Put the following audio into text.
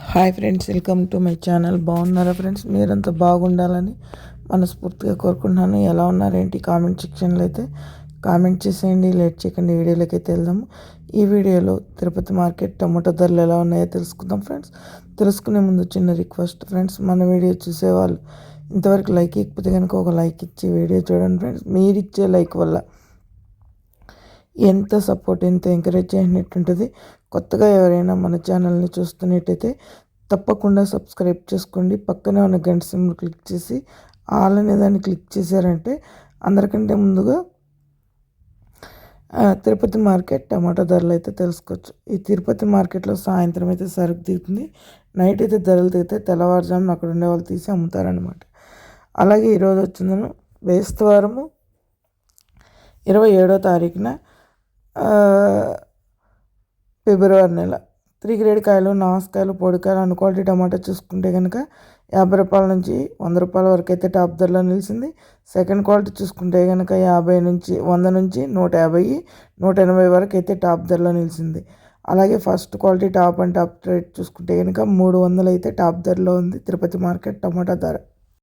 Hi friends welcome to my channel బాగున్నారా friends మీరంతా బాగుండాలని మనస్ఫూర్తిగా కోరుకుంటున్నాను. ఎలా ఉన్నారేంటి? కామెంట్ సెక్షన్లో అయితే కామెంట్ చేసేయండి. లేట్ చేయకండి. వీడియోలోకి అయితే వెళ్దాము ఈ వీడియోలో తిరుపతి మార్కెట్ టమాటో ధరలు ఎలా ఉన్నాయో తెలుసుకుందాం ఫ్రెండ్స్ తెలుసుకునే ముందు చిన్న రిక్వెస్ట్ ఫ్రెండ్స్ మన వీడియో చూసేవాళ్ళు ఇంతవరకు లైక్ ఇకపోతే కనుక ఒక లైక్ ఇచ్చి వీడియో చూడండి ఫ్రెండ్స్ మీరు ఇచ్చే లైక్ వల్ల ఎంత సపోర్ట్ ఎంత ఎంకరేజ్ చేసినట్టుంటుంది కొత్తగా ఎవరైనా మన ఛానల్ని చూస్తున్నట్టయితే తప్పకుండా సబ్స్క్రైబ్ చేసుకోండి. పక్కనే ఉన్న గంట సింబల్ క్లిక్ చేసి ఆల్ అనే దాన్ని క్లిక్ చేశారంటే అందరికంటే ముందుగా తిరుపతి మార్కెట్ టమాటా ధరలు అయితే తెలుసుకోవచ్చు. ఈ తిరుపతి మార్కెట్లో సాయంత్రం అయితే సరుకు దిగుతుంది నైట్ అయితే ధరలు దిగితే తెల్లవారుజామున అక్కడ ఉండే వాళ్ళు తీసి అమ్ముతారనమాట అలాగే ఈరోజు వచ్చిందను బేస్తవారము ఇరవై ఏడో తారీఖున ఫిబ్రవరి నెల. త్రీ గ్రేడ్ కాయలు నాసుకాయలు పొడికాయలు అన్ని క్వాలిటీ టమాటా చూసుకుంటే కనుక యాభై రూపాయల నుంచి వంద రూపాయల వరకు అయితే టాప్ ధరలో నిలిచింది. సెకండ్ క్వాలిటీ చూసుకుంటే కనుక యాభై నుంచి వంద నుంచి నూట యాభై నూట ఎనభై వరకు అయితే టాప్ ధరలో నిలిచింది. అలాగే first quality top and top rate చూసుకుంటే కనుక మూడు వందలు అయితే టాప్ ధరలో ఉంది తిరుపతి మార్కెట్ టమాటా ధర.